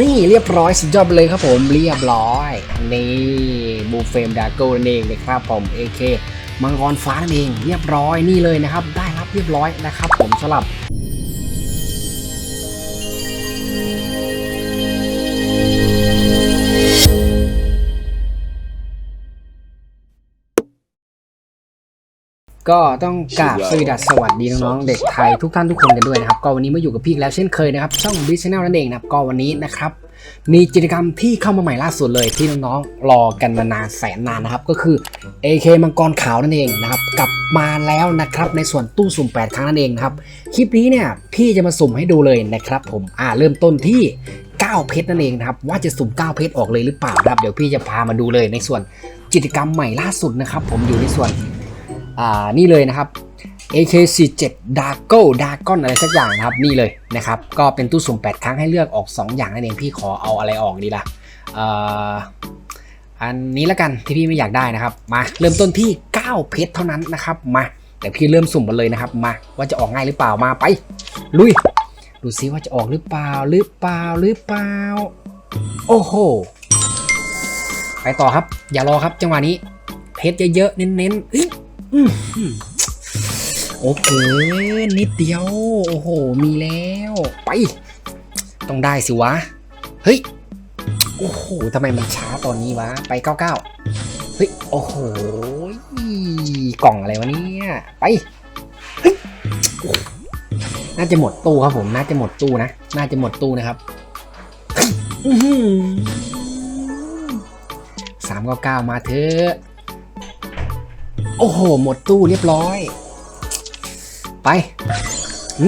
นี่เรียบร้อยสุดยอดไปเลยครับผมเรียบร้อย นี่บูเฟมดาโก้นั่นเองนะครับผม AK มังกรฟ้านั่นเองเรียบร้อยนี่เลยนะครับ ได้รับเรียบร้อยนะครับผมสำหรับ ก็ต้องกราบสวัสดีสวัสดีน้องๆเด็กไทยทุกท่านทุกคนกันด้วยนะครับก็วันนี้มาอยู่กับพี่แล้วเช่นเคยนะครับช่องบิชแนลนั่นเองนะครับก็วันนี้นะครับมีกิจกรรมที่เข้ามาใหม่ล่าสุดเลยที่น้องๆรอกันมานานแสนนานนะครับก็คือ AK มังกรขาวนั่นเองนะครับกลับมาแล้วนะครับในส่วนตู้สุ่ม 8 ครั้งนั่นเองครับคลิปนี้เนี่ยพี่จะมาสุ่มให้ดูเลยนะครับผมอ่าเริ่มต้นที่9เพชรนั่นเองนะครับว่าจะสุ่ม 9 เพชรออกเลยหรือเปล่าครับเดี๋ยวพี่จะพามาดูเลยในส่วนกิจกรรมใหม่ล่าสุดนะครับผมอยู่ในส่วน อ่านี่เลยนะครับ AK47 d a r g o d a r g o n อะไรสักอย่างนะครับนี่เลยนะครับก็เป็นตู้สุ่ม 8 ครั้งให้เลือกออก 2 อย่างนั่นเองพี่ขอเอาอะไรออกดีล่ะเอ่ออันนี้ละกันที่พี่ไม่อยากได้นะครับ มาเริ่มต้นที่ 9 เพชรเท่านั้นนะครับมาแต่พี่เริ่มสุ่มกันเลยนะครับมาว่าจะออกง่ายหรือเปล่ามาไป ลุย ดูซิว่าจะออกหรือเปล่าหรือเปล่าหรือเปล่า โอ้โหไปต่อครับ อย่ารอครับจังหวะนี้ เพชรเยอะๆเน้นๆเอ้ยอืมอืม โอเค นิดเดียว โอ้โห มีแล้ว ไป ต้องได้สิวะ เฮ้ย โอ้โหทำไมมันช้าตอนนี้วะ ไป 99 เฮ้ย โอ้โห กล่องอะไรวะเนี่ย ไป เฮ้ย น่าจะหมดตู้ครับผม น่าจะหมดตู้นะ น่าจะหมดตู้นะครับสามเก้าเก้ามาเถอะ โอ้โห หมดตู้เรียบร้อย ไป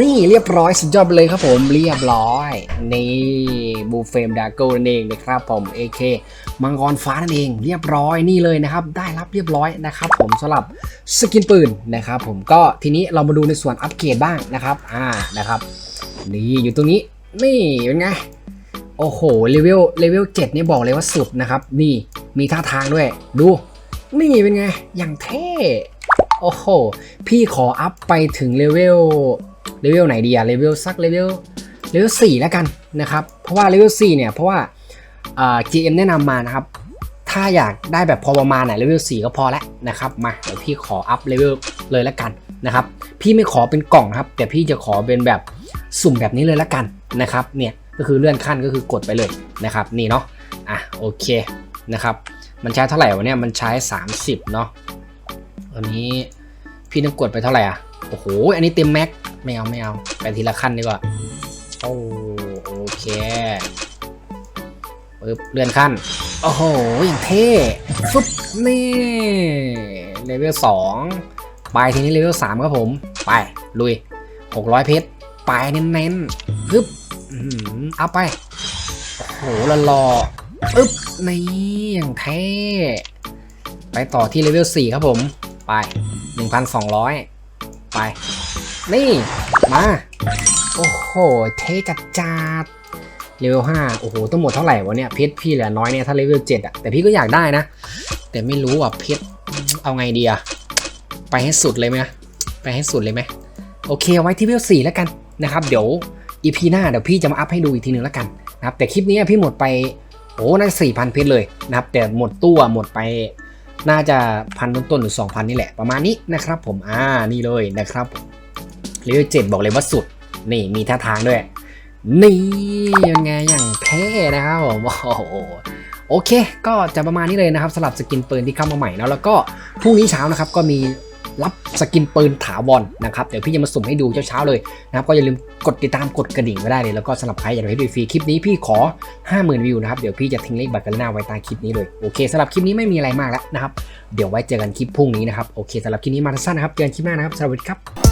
นี่เรียบร้อยสุดยอดไปเลยครับผมเรียบร้อย นี่บูเฟมดาโก้นั่นเองนะครับผม AK มังกรฟ้านั่นเองเรียบร้อยนี่เลยนะครับ ได้รับเรียบร้อยนะครับ ผมสำหรับสกินปืนนะครับผมก็ทีนี้เรามาดูในส่วนอัปเกรดบ้างนะครับอ่านะครับนี่อยู่ตรงนี้นี่เป็นไงโอ้โหเลเวลเลเวล7นี่บอกเลยว่าสุดนะครับ นี่มีท่าทางด้วยดู นี่เป็นไง อย่างเท่ โอ้โห พี่ขออัพไปถึงเลเวล เลเวลไหนดีอะเลเวลสักเลเวล เลเวล4แล้วกันนะครับ เพราะว่าเลเวล4เนี่ย เพราะว่าอ่า GM แนะนำมานะครับ ถ้าอยากได้แบบพอประมาณไหนเลเวล4ก็พอแล้วนะครับ มาเดี๋ยวพี่ขออัพเลเวลเลยแล้วกันนะครับ พี่ไม่ขอเป็นกล่องครับ แต่พี่จะขอเป็นแบบสุ่มแบบนี้เลยแล้วกันนะครับ เนี่ย ก็คือเลื่อนขั้นก็คือกดไปเลยนะครับ นี่เนาะ อะโอเคนะครับ มันใช้เท่าไหร่วะเนี่ย มันใช้ 30 เนาะอันนี้พี่ต้องกดไปเท่าไหร่อะ โอ้โห อันนี้เต็มแม็ก ไม่เอาไม่เอา ไปทีละขั้นดีกว่า โอ้โอเคปึ๊บเลื่อนขั้น โอ้โห อย่างเท่ฟึบนี่เลเวลสองไปทีนี้เลเวลสามครับผม ไป ลุย600เพชร ไปเน้นๆปึ๊บอื้อหือเอาไป โอ้โหละรอ ๆปึ๊บนี่อย่างเท่ไปต่อที่เลเวล4ครับผม ไป 1,200 ไป นี่ มา โอ้โห เท่จัดจัดเลเวล5โอ้โหต้องหมดเท่าไหร่วะเนี่ยเพชรพี่เหลือน้อยเนี่ยถ้าเลเวล7อะแต่พี่ก็อยากได้นะ แต่ไม่รู้อะเพชรเอาไงดีอะไปให้สุดเลยไหมไปให้สุดเลยไหมโอเคเอาไว้ที่เลเวล4แล้วกันนะครับ เดี๋ยว EP หน้าเดี๋ยวพี่จะมาอัพให้ดูอีกทีหนึงแล้วกันนะครับแต่คลิปนี้พี่หมดไป โอ้น่าจะสี่พันเพชรเลยนะครับ แต่หมดตู้หมดไปน่าจะพันต้นๆหรือสองพันนี่แหละ ประมาณนี้นะครับผมอ่านี่เลยนะครับเลเวลเจ็ดบอกเลยว่าสุด นี่มีท่าทางด้วย นี่ยังไงอย่างเท่นะครับผมโอ้โหโอเค ก็จะประมาณนี้เลยนะครับสำหรับสกินปืนที่เข้ามาใหม่แล้วแล้วก็พรุ่งนี้เช้านะครับก็มี รับสกินปืนถาวรนะครับเดี๋ยวพี่จะมาสุ่มให้ดูเช้าๆเลยนะครับก็อย่าลืมกดติดตามกดกระดิ่งไว้ได้เลยแล้วก็สำหรับใครอยากให้ดูฟรีคลิปนี้พี่ขอ 50,000 วิวนะครับเดี๋ยวพี่จะทิ้งเลขบัตรกันหน้าไว้ใต้คลิปนี้เลยโอเคสำหรับคลิปนี้ไม่มีอะไรมากแล้วนะครับเดี๋ยวไว้เจอกันคลิปพรุ่งนี้นะครับโอเคสำหรับคลิปนี้มาสั้นนะครับเจอกันคลิปหน้านะครับสวัสดีครับ